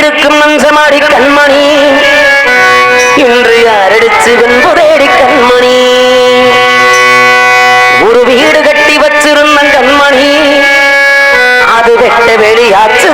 இருக்கும் மஞ்சமாடி கண்மணி. இன்று யாரடிச்சு வெண்புதேடி கண்மணி. ஒரு வீடு கட்டி வச்சிருந்த கண்மணி. அது வெட்ட வெளியாச்சு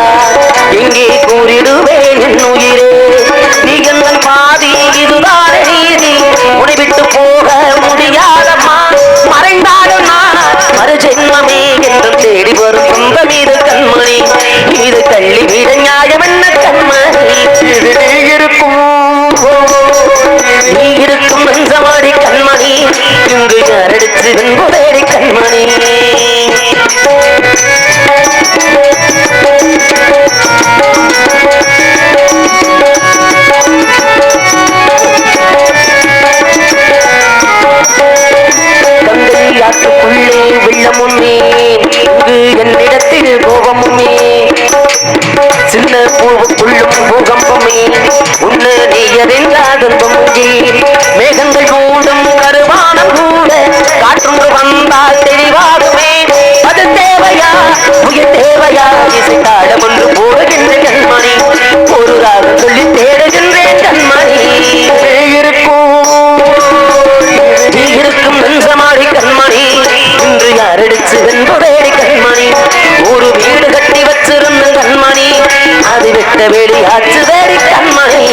Yeah. விட்ட வெளியாச்சு வேறு கண்மணி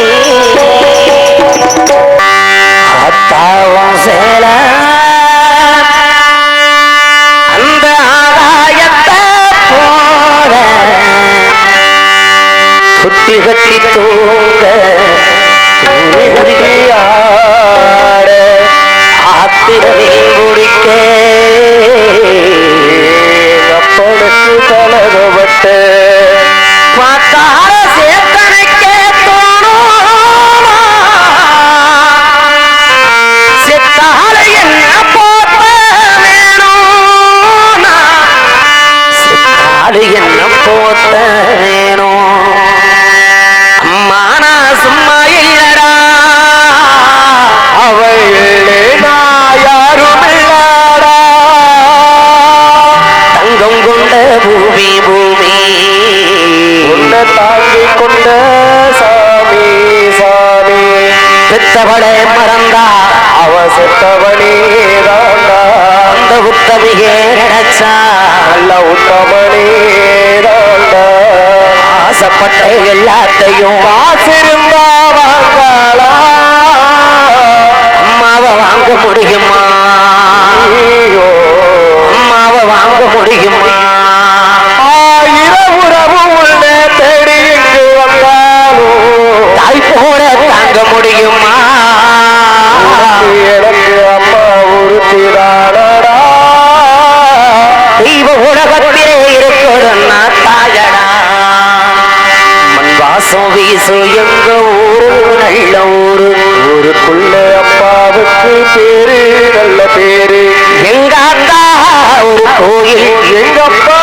செத்தவளே மறந்தா. அவ செத்தவளே அந்த உத்தமிகே நினைச்சா. நல்ல உத்தமனே ஆசைப்பட்ட எல்லாத்தையும் வாசிருந்தா வாங்காளா அம்மாவை வாங்க முடியுமா? அம்மாவை வாங்க முடியுமா? வீசு எங்க ஊரு நல்ல ஊரு. ஊருக்குள்ள அப்பாவுக்கு பேரு நல்ல பேரு. எங்க கோயில். எங்கப்பா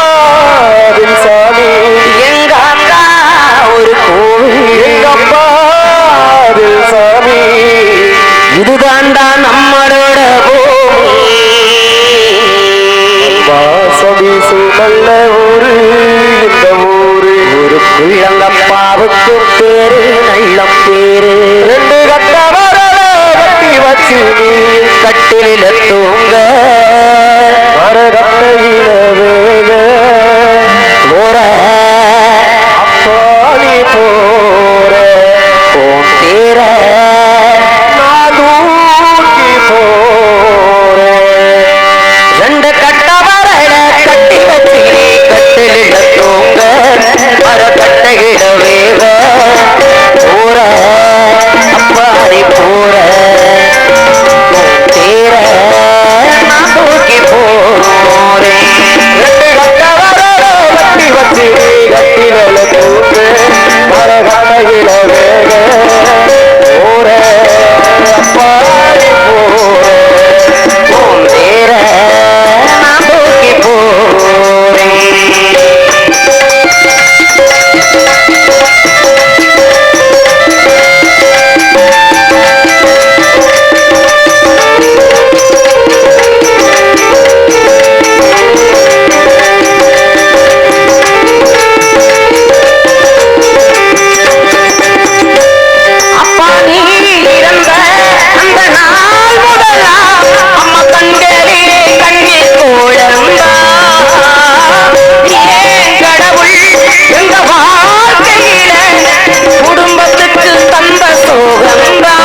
முத்தூர் பேரு நல்ல பேரு ரெண்டு கட்ட கட்டி வச்சு கட்டில தூங்க. கண்களிலே கண்ணீர் கோழம்பா கடவுள்? எங்க வாழ்க்கையில குடும்பத்துக்கு தந்த சோகம்பா.